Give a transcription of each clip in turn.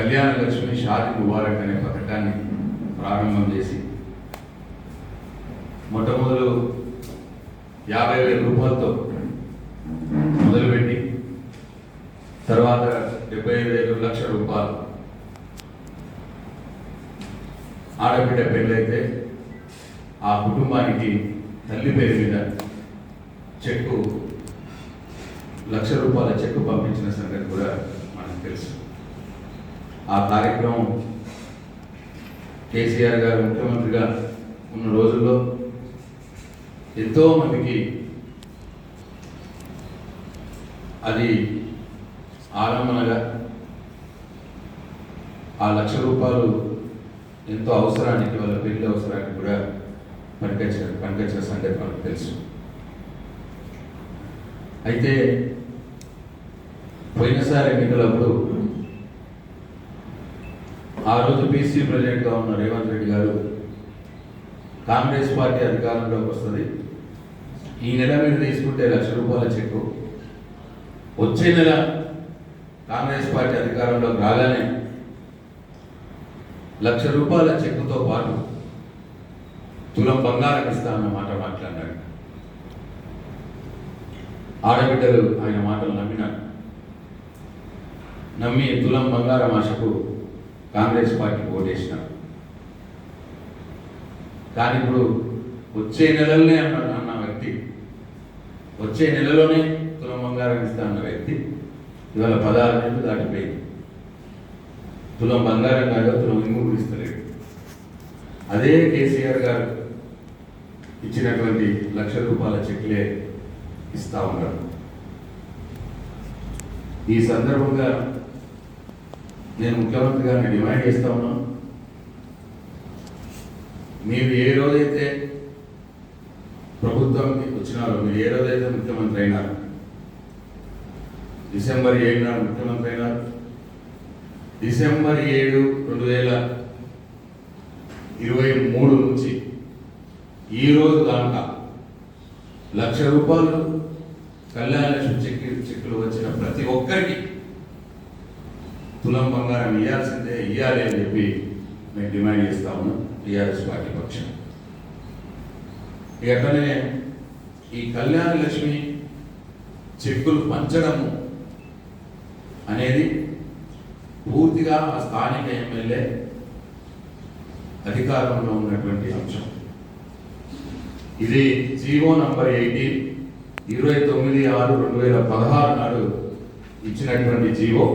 కళ్యాణ లక్ష్మి షాది ముబారక్ అనే పథకాన్ని ప్రారంభం చేసి మొట్టమొదలు యాభై వేల రూపాయలతో మొదలుపెట్టి తర్వాత డెబ్బై ఐదు వేలు లక్ష రూపాయలు ఆడబిడ్డ పెళ్ళైతే ఆ కుటుంబానికి తల్లి పేరు మీద చెక్కు లక్ష రూపాయల చెక్కు పంపించిన సంగతి కూడా మనకు తెలుసు. ఆ కార్యక్రమం కేసీఆర్ గారు ముఖ్యమంత్రిగా ఉన్న రోజుల్లో ఎంతో మందికి అది ఆలంబనగా ఆ లక్ష రూపాయలు ఎంతో అవసరానికి వాళ్ళ పెళ్ళి అవసరానికి కూడా పనికొచ్చిన పనికొచ్చిన సంగతి మనకు తెలుసు. అయితే పోయినసారి ఎన్నికలప్పుడు ఆ రోజు బీసీ ప్రెసిడెంట్గా ఉన్న రేవంత్ రెడ్డి గారు కాంగ్రెస్ పార్టీ అధికారంలోకి వస్తుంది. ఈ నెల మీద తీసుకుంటే లక్ష రూపాయల చెక్కు. వచ్చే నెల కాంగ్రెస్ పార్టీ అధికారంలోకి రాగానే లక్ష రూపాయల చెక్కుతో పాటు తులం బంగారం ఇస్తానన్న మాట మాట్లాడినాడు ఆడబిడ్డలు ఆయన మాటలు నమ్మినారు. నమ్మి తులం బంగారం ఆశకు కాంగ్రెస్ పార్టీకి ఓటేసినారు. కానీ ఇప్పుడు వచ్చే నెలలోనే అన్నాడు అన్న వ్యక్తి వచ్చే నెలలోనే తులం బంగారం ఇస్తా అన్న వ్యక్తి ఇవాళ పదహారు నెలలు దాటిపోయింది. తులం బంగారం కాదు తులం ఇంగు ఇస్తలేడు అదే కేసీఆర్ గారు ఇచ్చినటువంటి లక్ష రూపాయల చెక్లే ఇస్తా ఉన్నారు. ఈ సందర్భంగా నేను ముఖ్యమంత్రి గారిని డిమాండ్ చేస్తా ఉన్నాను. మీరు ఏ రోజైతే ప్రభుత్వంకి వచ్చినారో మీరు ఏ రోజైతే ముఖ్యమంత్రి అయినారు డిసెంబర్ ఏడు నాడు ముఖ్యమంత్రి అయినారు. డిసెంబర్ ఏడు రెండు వేల ఇరవై మూడు నుంచి ఈ రోజు దాకా లక్ష రూపాయలు కళ్యాణ లక్ష్మి చెక్కి చెక్కులు వచ్చిన ప్రతి ఒక్కరికి తులం బంగారం ఇవ్వాల్సిందే ఇవ్వాలి అని చెప్పి మేము డిమాండ్ చేస్తా ఉన్నాం. టీఆర్ఎస్ పార్టీ పక్షం ఎట్లనే ఈ కళ్యాణ లక్ష్మి చెక్కులు పంచడము అనేది పూర్తిగా ఆ స్థానిక ఎమ్మెల్యే అధికారంలో ఉన్నటువంటి అంశం. ఇది జీవో నంబర్ ఎయిటీన్ ఇరవై తొమ్మిది ఆరు రెండు వేల పదహారు నాడు ఇచ్చినటువంటి జీవో.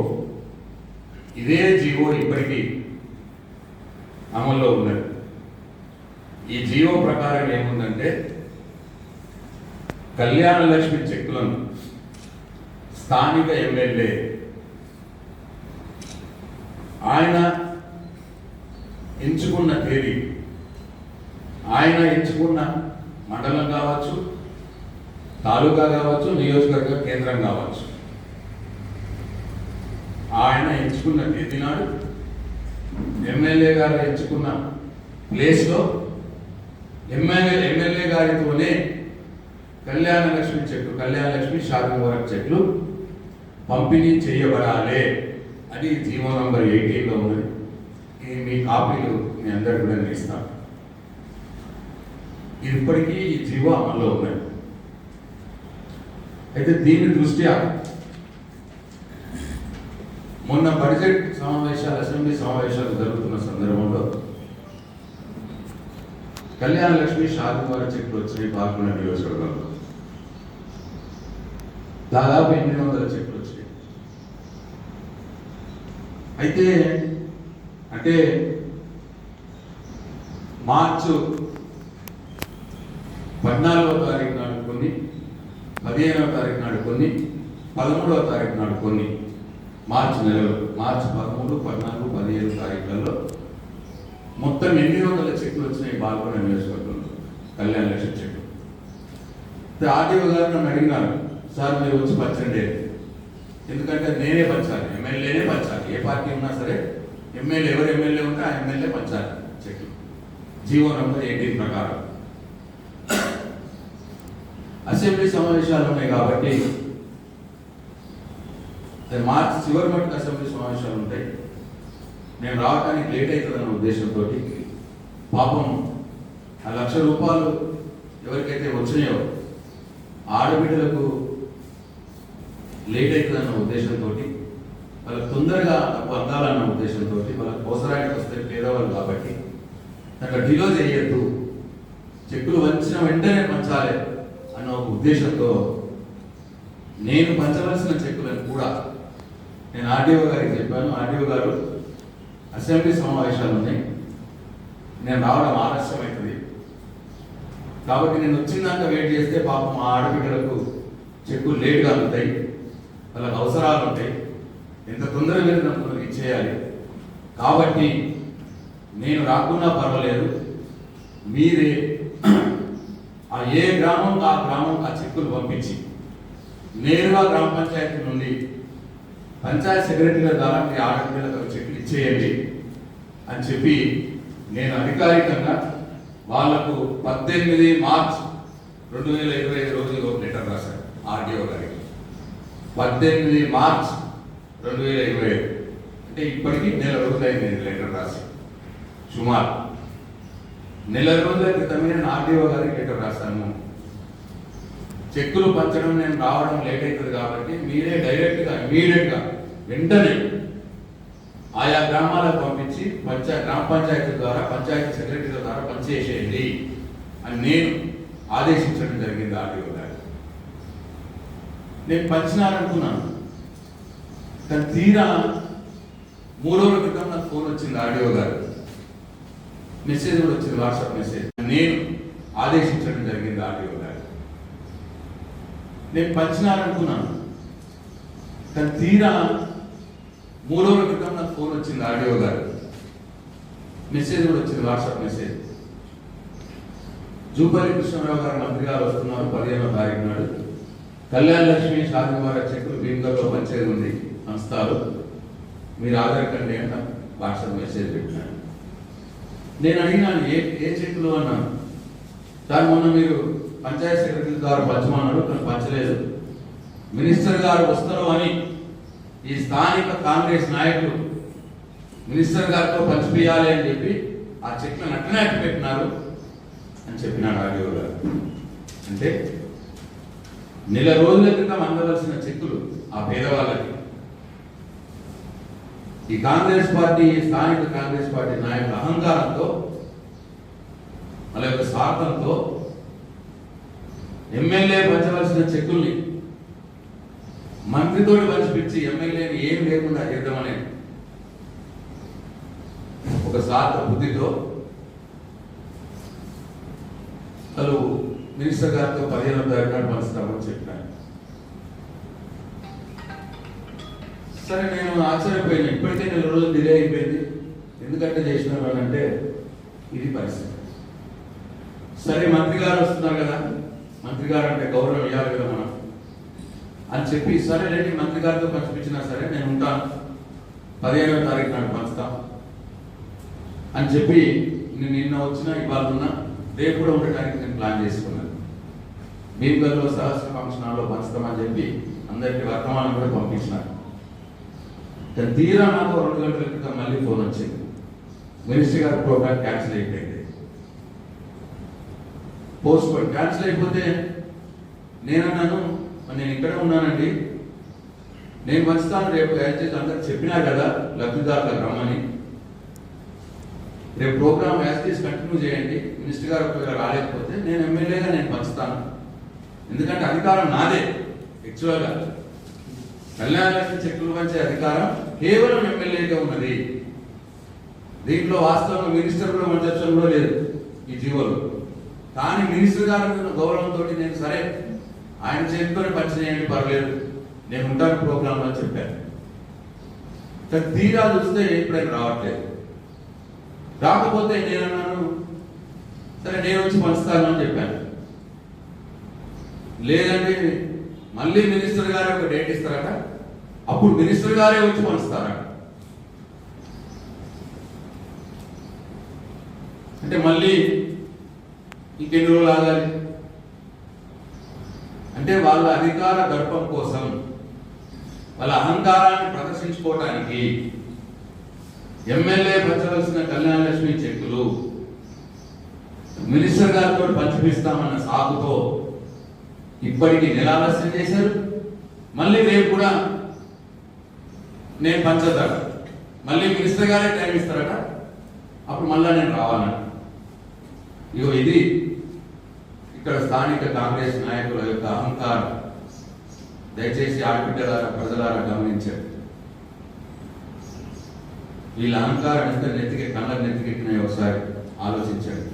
ఇదే జీవో ఇప్పటికీ అమల్లో ఉన్నది. ఈ జీవో ప్రకారం ఏముందంటే కళ్యాణ లక్ష్మి చెక్కులను స్థానిక ఎమ్మెల్యే ఆయన ఎంచుకున్న తేదీ ఆయన ఎంచుకున్న మండలం కావచ్చు తాలూకా కావచ్చు నియోజకవర్గ కేంద్రం కావచ్చు. ఆయన ఎంచుకున్న తేదీ నాడు ఎమ్మెల్యే గారు ఎంచుకున్న ప్లేస్లో ఎమ్మెల్యే ఎమ్మెల్యే గారితోనే కళ్యాణ లక్ష్మి చెట్లు కళ్యాణ లక్ష్మి షాపింగ్ వరకు చెట్లు పంపిణీ చేయబడాలి. అది జీవో నంబర్ ఎయిటీన్లో ఉన్నది. ఇది మీ కాపీలు మీ అందరికి కూడా నేను ఇస్తాను ఇప్పటికీ ఈ జీవో అమల్లో ఉన్నాయి అయితే దీని దృష్ట్యా మొన్న బడ్జెట్ సమావేశాలు అసెంబ్లీ సమావేశాలు జరుగుతున్న సందర్భంలో కళ్యాణ లక్ష్మి షాదివార చెట్లు వచ్చినాయి పాల్గొన్న నియోజకవర్గంలో దాదాపు ఎనిమిది వందల చెట్లు వచ్చినాయి అయితే అంటే మార్చు పద్నాలుగో తారీఖు నాడు కొన్ని పదిహేనవ తారీఖు నాడు కొన్ని పదమూడవ తారీఖు నాడు కొన్ని. మార్చి నెలలో మార్చి పదమూడు పద్నాలుగు పదిహేను తారీఖులలో మొత్తం ఎన్ని వందల చెట్లు వచ్చినాయి బాల్కొండ నియోజకవర్గంలో? కళ్యాణ లక్ష చెట్లు అయితే ఆర్టీఓ గారు నన్ను అడిగినారు సార్ మీరు వచ్చి పంచండి ఎందుకంటే నేనే పంచాలి ఎమ్మెల్యేనే పంచాలి. ఏ పార్టీ ఉన్నా సరే ఎమ్మెల్యే ఎవరు ఎమ్మెల్యే ఉంటే ఆ ఎమ్మెల్యే పంచాలి చెట్లు. జీవో నంబర్ ఎయిటీన్ ప్రకారం. అసెంబ్లీ సమావేశాలు ఉన్నాయి కాబట్టి మార్చి చివరి మటుకు అసెంబ్లీ సమావేశాలు ఉంటాయి. నేను రావడానికి లేట్ అవుతుందన్న ఉద్దేశంతో పాపం ఆ లక్ష రూపాయలు ఎవరికైతే వచ్చినాయో ఆడబిడ్డలకు లేట్ అవుతుందన్న ఉద్దేశంతో వాళ్ళకి తొందరగా పొందాలన్న ఉద్దేశంతో వాళ్ళకి అవసరానికి వస్తే పేదవాళ్ళు కాబట్టి అక్కడ డిలో చేయొద్దు చెక్కులు వంచిన వెంటనే పంచాలి అన్న ఒక ఉద్దేశంతో నేను పంచవలసిన చెక్కులను కూడా నేను ఆర్డీఓ గారికి చెప్పాను. ఆర్డీఓ గారు అసెంబ్లీ సమావేశాలు ఉన్నాయి నేను రావడం ఆలస్యం అవుతుంది కాబట్టి నేను వచ్చిందాక వెయిట్ చేస్తే పాపం మా ఆడబిడ్డలకు చెక్కులు లేట్గా అందుతాయి. వాళ్ళకి అవసరాలు ఉంటాయి ఎంత తొందరగా నాకు ఇచ్చేయాలి. కాబట్టి నేను రాకున్నా పర్వాలేదు. మీరే ఆ ఏ గ్రామం ఆ గ్రామం ఆ చెక్కులు పంపించి నేరుగా గ్రామ పంచాయతీ నుండి పంచాయత్ సెక్రటరీ ద్వారా మీ ఆడపిల్లలకు చెక్ ఇచ్చేయండి అని చెప్పి నేను అధికారికంగా వాళ్ళకు పద్దెనిమిది మార్చ్ రెండు వేల ఇరవై ఐదు రోజులు ఒక లెటర్ రాశాను ఆర్డీఓ గారికి. పద్దెనిమిది మార్చ్ రెండు వేల ఇరవై ఐదు. అంటే ఇప్పటికీ నెల రోజులైంది నేను లెటర్ రాసి. సుమారు నెల రోజుల క్రితమే నేను ఆర్డీఓ గారికి లెటర్ రాశాను. చెక్కులు పంచడం నేను రావడం లేట్ అవుతుంది కాబట్టి మీరే డైరెక్ట్గా ఇమీడియట్గా వెంటనే ఆయా గ్రామాలకు పంపించి పంచాయత్ గ్రామ పంచాయతీ ద్వారా పంచాయతీ సెక్రటరీల ద్వారా పనిచేసేయండి అని నేను ఆదేశించడం జరిగింది ఆర్డీఓ గారు నేను పంచినారనుకున్నాను. కానీ తీరా మూడు రోజుల క్రితం నాకు ఫోన్ వచ్చింది ఆర్డీఓ గారు. మెసేజ్ కూడా వచ్చింది వాట్సాప్ మెసేజ్. నేను ఆదేశించడం జరిగింది ఆడియో గారు నేను పంచినారనుకున్నాను కానీ తీరా మూడు రోజుల క్రితం నాకు ఫోన్ వచ్చింది ఆడియో గారు. మెసేజ్ కూడా వచ్చింది వాట్సాప్ మెసేజ్. జూపల్లి కృష్ణరావు గారు మంత్రి గారు వస్తున్నారు పదిహేనో తారీఖు నాడు. కళ్యాణ లక్ష్మి షాది వారి చెక్కులు భీమగల్లో పంచేది ఉంది సంస్థలు మీరు ఆధార్ అంట వాట్సాప్ మెసేజ్ పెట్టినాడు నేను అడిగినాను ఏ ఏ చెక్కులు అన్నాను. సార్ మొన్న మీరు పంచాయత్ సెక్రటరీ గారు పంచమన్నాడు కానీ పంచలేదు. మినిస్టర్ గారు వస్తారు అని ఈ స్థానిక కాంగ్రెస్ నాయకులు మినిస్టర్ గారితో పంచిపియాలి అని చెప్పి ఆ చెట్లను అట్లనే పెట్టినారు అని చెప్పినాడు ఆడియో గారు. అంటే నెల రోజుల క్రితం అందవలసిన చెక్కులు ఆ పేదవాళ్ళకి. ఈ కాంగ్రెస్ పార్టీ స్థానిక కాంగ్రెస్ పార్టీ నాయకుల అహంకారంతో వాళ్ళ యొక్క స్వార్థంతో ఎమ్మెల్యే పంచవలసిన చెక్కుల్ని మంత్రితోటి పంచిపించి ఎమ్మెల్యేని ఏం లేకుండా చేద్దామనే ఒక సార్థ బుద్ధితో వాళ్ళు మినిస్టర్ గారితో పదిహేను తారీఖు నాడు పంచుతామని చెప్పాను సరే నేను ఆశ్చర్యపోయాను. ఇప్పటికే నెల రోజులు డిలే అయిపోయింది. ఎందుకంటే చేసినారు అంటే ఇది పరిస్థితి. సరే మంత్రి గారు వస్తున్నారు కదా. మంత్రి గారు అంటే గౌరవం ఇవ్వాలి కదా మనం. అని చెప్పి సరే రండి మంత్రి గారితో పంచిపించినా సరే నేను ఉంటాను పదిహేనవ తారీఖు నాడు పంచుతా. అని చెప్పి నేను నిన్న వచ్చినా ఇవాళ ఉన్నా రేపు కూడా ఉండటానికి నేను ప్లాన్ చేసుకున్నాను. భీమగల్లో సహస్ర ఫంక్షన్ హాల్లో పంచుతామని చెప్పి అందరికీ వర్తమానం కూడా పంపించినారు. తీరా నాకు రెండు గంటల క్రితం మళ్ళీ ఫోన్ వచ్చింది. మినిస్టర్ గారు ప్రోగ్రామ్ క్యాన్సిల్ అయిపోయింది. పోస్ట్ పోన్ క్యాన్సిల్ అయిపోతే నేనన్నాను నేను ఇక్కడే ఉన్నానండి. నేను పంచుతాను రేపు చేసి అందరు చెప్పినా కదా లబ్ధిదారులకు రమ్మని. రేపు ప్రోగ్రామ్ యాజ్ కంటిన్యూ చేయండి. మినిస్టర్ గారు ఒకవేళ రాలేకపోతే నేను ఎమ్మెల్యేగా నేను పంచుతాను ఎందుకంటే అధికారం నాదే యాక్చువల్గా కళ్యాణ లక్ష్మి చెక్కులు పంచే అధికారం కేవలం ఎమ్మెల్యేగా ఉన్నది. దీంట్లో వాస్తవంగా మినిస్టర్ కూడా మన కూడా లేదు ఈ జీవోలో. కానీ మినిస్టర్ గారు గౌరవంతో నేను సరే ఆయన చేతితోనే చేయండి పర్లేదు నేను ఉంటాను ప్రోగ్రామ్ అని చెప్పాను. కానీ తీరా చూస్తే ఎప్పుడైనా రావట్లేదు. రాకపోతే నేను అన్నాను సరే నేను వచ్చి పంచుతాను అని చెప్పాను. లేదండి మళ్ళీ మినిస్టర్ గారే ఒక డేట్ ఇస్తారట. అప్పుడు మినిస్టర్ గారే వచ్చి పంచుతారట. అంటే మళ్ళీ ఇంకెన్ని రోజులు ఆగాలి? అంటే వాళ్ళ అధికార దర్పం కోసం వాళ్ళ అహంకారాన్ని ప్రదర్శించుకోవటానికి ఎమ్మెల్యే పంచవలసిన కళ్యాణలక్ష్మి చెక్కులు మినిస్టర్ గారితో పంచిపిస్తామన్న సాకుతో ఇప్పటికీ నిరాలస్యం చేశారు. మళ్ళీ రేపు కూడా నేను పంచదట మళ్ళీ మినిస్టర్ గారే టైం ఇస్తారట. అప్పుడు మళ్ళా నేను రావాలంట ఇగో ఇది ఇక్కడ స్థానిక కాంగ్రెస్ నాయకుల యొక్క అహంకారం. దయచేసి ఆడబిడ్డలారా ప్రజలారా గమనించారు వీళ్ళ అహంకారం ఎంత నెత్తికి కళ్ళ నెత్తికెట్టినాయి ఒకసారి ఆలోచించండి.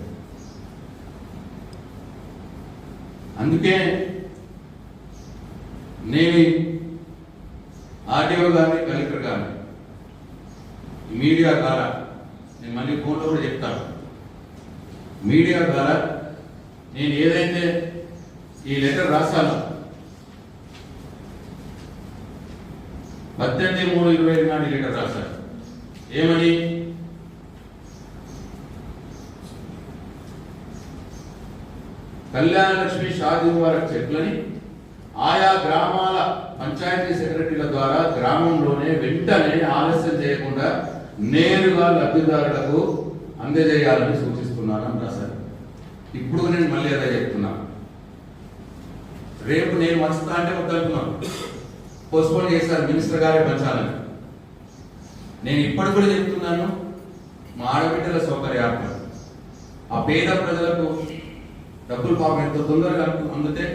అందుకే నేను ఆర్డీఓ గారిని కలెక్టర్ గారిని మీడియా ద్వారా నేను మళ్ళీ ఫోన్లో కూడా చెప్తాను. మీడియా ద్వారా నేను ఏదైతే ఈ లెటర్ రాశానో పద్దెనిమిది మూడు ఇరవై ఐదు నాటి లెటర్ రాశాను. ఏమని? కళ్యాణ లక్ష్మి షాదీ ముబారక్ చెట్లని ఆయా గ్రామాల పంచాయతీ సెక్రటరీల ద్వారా గ్రామంలోనే వెంటనే ఆలస్యం చేయకుండా నేరుగా లబ్ధిదారులకు అందజేయాలని సూచిస్తున్నానని ఇప్పుడు నేను మళ్ళీ అదే చెప్తున్నా. రేపు నేను వస్తా అంటే వద్దనుకున్నాను. పోస్ట్పోన్ చేశారు మినిస్టర్ గారే పంచాలని. నేను ఇప్పటి కూడా చెప్తున్నాను మా ఆడబిడ్డల సౌకర్యార్థం. ఆ పేద ప్రజలకు డబ్బులు పాపం ఎంత తొందరగా అందితే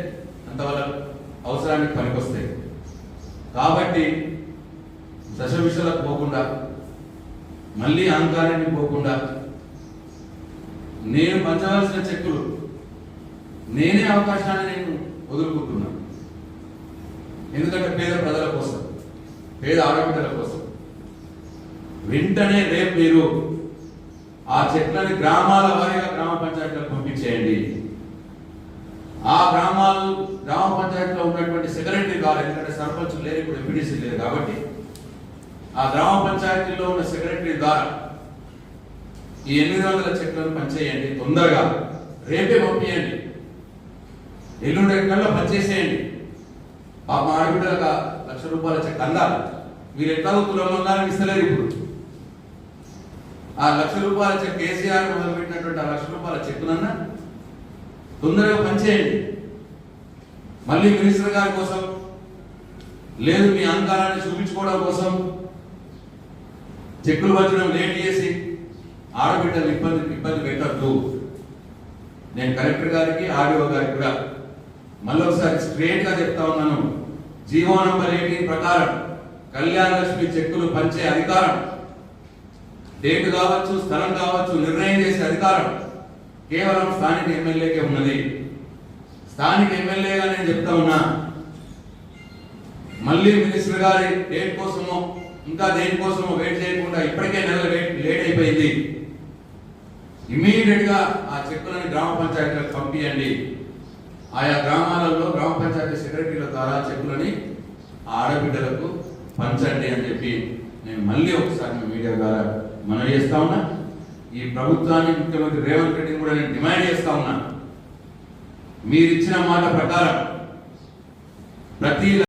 అంతవల్ల అవసరానికి పనికొస్తాయి. కాబట్టి దశ విషయాలకు పోకుండా మళ్ళీ అహంకారానికి పోకుండా నేను పంచవలసిన చెక్కులు నేనే అవకాశాన్ని నేను వదులుకుంటున్నాను ఎందుకంటే పేద ప్రజల కోసం పేద ఆడబిడ్డల కోసం. వెంటనే రేపు మీరు ఆ చెట్లని గ్రామాల వారీగా గ్రామ పంచాయతీలకు పంపించేయండి. ఆ గ్రామాలు గ్రామ పంచాయతీలో ఉన్నటువంటి సెక్రటరీ కాదు ఎందుకంటే సర్పంచ్ లేరు ఇప్పుడు ఎంపీడీసీ లేరు కాబట్టి ఆ గ్రామ పంచాయతీలో ఉన్న సెక్రటరీ ద్వారా ఈ ఎనిమిది వందల చెట్లను పనిచేయండి తొందరగా. రేపే పంపించండి ఎల్లుండి కల్లా పనిచేసేయండి పాప ఆడబిడ్డలకు లక్ష రూపాయల చెక్ అందాలి. మీరు ఎట్లా తులమంగారం ఇస్తలేరు ఇప్పుడు. ఆ లక్ష రూపాయల చెక్ కేసీఆర్ మొదలుపెట్టినటువంటి ఆ లక్ష రూపాయల చెక్కునన్నా తొందరగా పనిచేయండి మళ్ళీ మినిస్టర్ గారి కోసం లేదు మీ అహంకారాన్ని చూపించుకోవడం కోసం చెక్కులు పంచడం లేట్ చేసి ఆడబిడ్డలు ఇబ్బంది ఇబ్బంది పెట్టద్దు. నేను కలెక్టర్ గారికి ఆర్డీఓ గారికి కూడా మళ్ళీ ఒకసారి స్ట్రేట్గా చెప్తా ఉన్నాను. జీవో నంబర్ ఎయిటీన్ ప్రకారం కళ్యాణ లక్ష్మి చెక్కులు పంచే అధికారం డేట్ కావచ్చు స్థలం కావచ్చు నిర్ణయం చేసే అధికారం కేవలం స్థానిక ఎమ్మెల్యేకే ఉన్నది. స్థానిక ఎమ్మెల్యేగా నేను చెప్తా ఉన్నా మళ్ళీ మినిస్టర్ గారి డేట్ కోసమో ఇంకా దేనికోసమో వెయిట్ చేయకుండా ఇప్పటికే నెల అయిపోయింది. ఇమీడియట్గా ఆ చెక్కులను గ్రామ పంచాయతీలకు పంపించండి ఆయా గ్రామాలలో గ్రామ పంచాయతీ సెక్రటరీల ద్వారా చెక్కులని ఆడబిడ్డలకు పంచండి అని చెప్పి నేను మళ్ళీ ఒకసారి మీడియా ద్వారా మనం చేస్తా ఉన్నా. ఈ ప్రభుత్వాన్ని ముఖ్యమంత్రి రేవంత్ రెడ్డిని కూడా నేను డిమాండ్ చేస్తా ఉన్నా. మీరు ఇచ్చిన మాట ప్రకారం ప్రతి